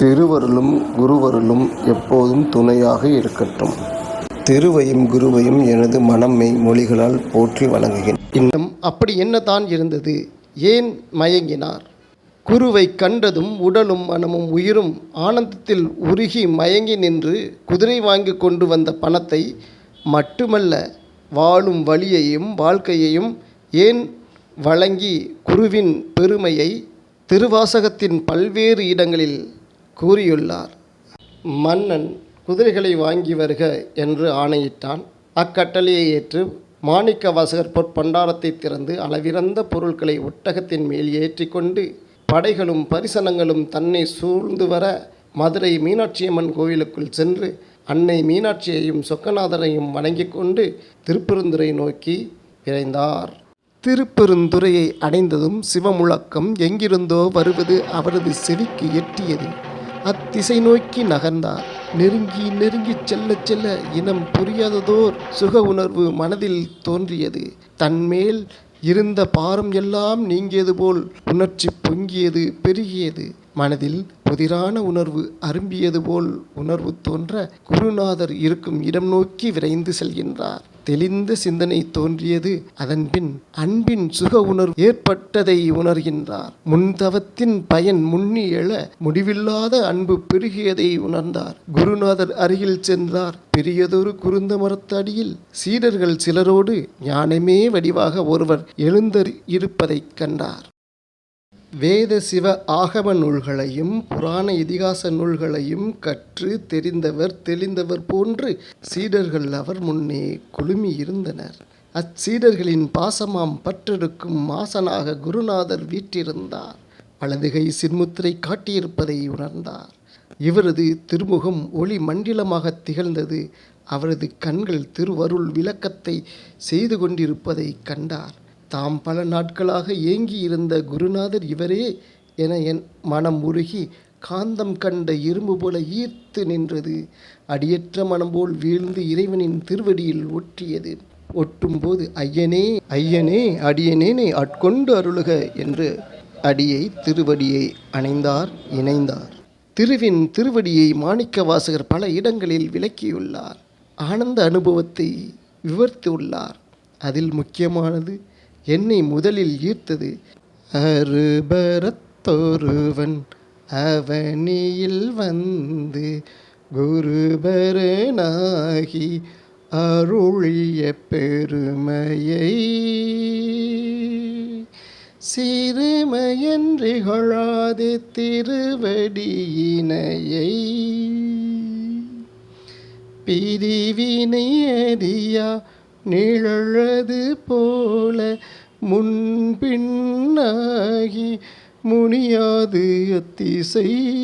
திருவருளும் குருவருளும் எப்போதும் துணையாக இருக்கட்டும். திருவையும் குருவையும் எனது மனம்மை மொழிகளால் போற்றி வழங்குகிறேன். இன்னும் அப்படி என்னதான் இருந்தது? ஏன் மயங்கினார்? குருவை கண்டதும் உடலும் மனமும் உயிரும் ஆனந்தத்தில் உருகி மயங்கி நின்று குதிரை வாங்கி கொண்டு வந்த பணத்தை மட்டுமல்ல வாழும் வழியையும் வாழ்க்கையையும் ஏன் வழங்கி குருவின் பெருமையை திருவாசகத்தின் பல்வேறு இடங்களில் கூறியுள்ளார். மன்னன் குதிரைகளை வாங்கி வருக என்று ஆணையிட்டான். அக்கட்டளையை ஏற்று மாணிக்க வாசகர் பொற்பண்டாரத்தை திறந்து அளவிறந்த பொருட்களை ஒட்டகத்தின் மேல் ஏற்றிக்கொண்டு படைகளும் பரிசனங்களும் தன்னை சூழ்ந்து வர மதுரை மீனாட்சியம்மன் கோவிலுக்குள் சென்று அன்னை மீனாட்சியையும் சொக்கநாதரையும் வணங்கிக் கொண்டு திருப்பெருந்துறை நோக்கி விரைந்தார். திருப்பெருந்துறையை அடைந்ததும் சிவமுழக்கம் எங்கிருந்தோ வருவது அவரது செவிக்கு எட்டியது. அத்திசை நோக்கி நகர்ந்தார். நெருங்கி நெருங்கிச் செல்ல செல்ல இனம் புரியாததோர் சுக உணர்வு மனதில் தோன்றியது. தன்மேல் இருந்த பாரம் எல்லாம் நீங்கியது போல் உணர்ச்சி பொங்கியது பெருகியது. மனதில் புதிரான உணர்வு அரும்பியது போல் உணர்வு தோன்ற குருநாதர் இருக்கும் இடம் நோக்கி விரைந்து செல்கின்றார். தெளிந்த சிந்தனை தோன்றியது. அதன்பின் அன்பின் சுக உணர்வு ஏற்பட்டதை உணர்கின்றார். முன்தவத்தின் பயன் முன்னி எழ முடிவில்லாத அன்பு பெருகியதை உணர்ந்தார். குருநாதர் அருகில் சென்றார். பெரியதொரு குருந்த மரத்தடியில் சீடர்கள் சிலரோடு ஞானமே வடிவாக ஒருவர் எழுந்தர் இருப்பதைக் கண்டார். வேத சிவ ஆகம நூல்களையும் புராண இதிகாச நூல்களையும் கற்று தெரிந்தவர் தெளிந்தவர் போன்று சீடர்கள் அவர் முன்னே குழுமி இருந்தனர் அச்சீடர்களின் பாசமாம் பற்றெடுக்கும் மாசனாக குருநாதர் வீற்றிருந்தார். வலதுகை சின்முத்திரை காட்டியிருப்பதை உணர்ந்தார். இவரது திருமுகம் ஒளி மண்டிலமாக திகழ்ந்தது. அவரது கண்கள் திருவருள் விளக்கத்தை செய்து கொண்டிருப்பதை கண்டார். தாம் பல நாட்களாக ஏங்கி இருந்த குருநாதர் இவரே என என் மனம் உருகி காந்தம் கண்ட இரும்பு போல ஈர்த்து நின்றது. அடியற்ற மனம் போல் வீழ்ந்து இறைவனின் திருவடியில் ஒற்றியது. ஒட்டும்போது ஐயனே ஐயனே அடியனேனை ஆட்கொண்டு அருளுக என்று அடியை திருவடியை அணைந்தார் இணைந்தார். திருவின் திருவடியை மாணிக்க வாசகர் பல இடங்களில் விளக்கியுள்ளார். ஆனந்த அனுபவத்தை விவரித்துள்ளார் அதில் முக்கியமானது என்னை முதலில் ஈர்த்தது. அருபரத்தொருவன் அவனியில் வந்து குருபரனாகி அருளிய பெருமையை சிறுமையன்றிகழாது திருவடியினையை பிரிவினை அறியா நிழழது போல முன்பின்னாகி முனியாது அத்திசை.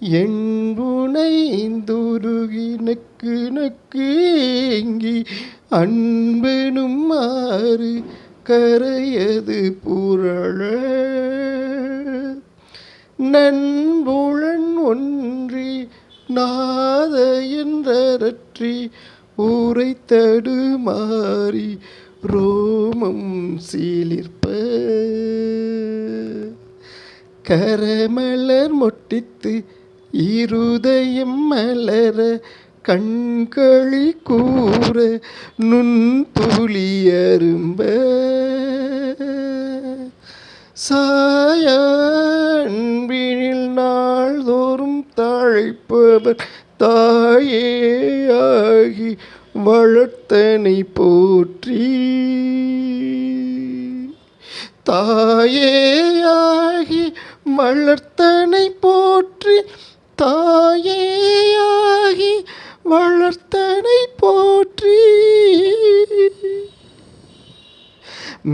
என்புனைந்துருகி நக்கு நக்கு ஏங்கி அன்பெனும் மாறு கரையது புரள. நண்புழன் ஒன்றி நாத என்றரற்றி ஊரை தடுமாறி ரோமம் சீலிர்ப்ப கரமலர் மொட்டித்து இருதயம் மலர கண்களி கூற நுண் துளியரும்ப சாயன்பினில் நாள்தோறும் அழைப்பவர் தாயே ஆகி வளர்த்தனை போற்றி. தாயே ஆகி வளர்த்தனை போற்றி. தாயே ஆகி வளர்த்தனை போற்றி.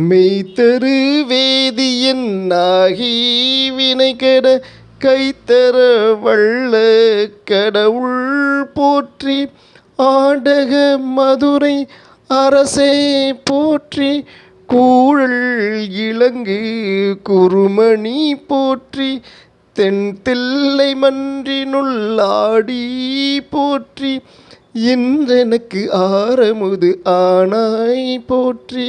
மெய்த்தரு வேதியன் ஆகி வினை கெட கைத்தர வள்ள கடவுள் போற்றி ஆடக மதுரை அரசே போற்றி கூழல் இலங்கு குருமணி போற்றி தென் தில்லை மன்றினுள்ளாடி போற்றி இன்றெனக்கு ஆரமுது ஆனாய் போற்றி.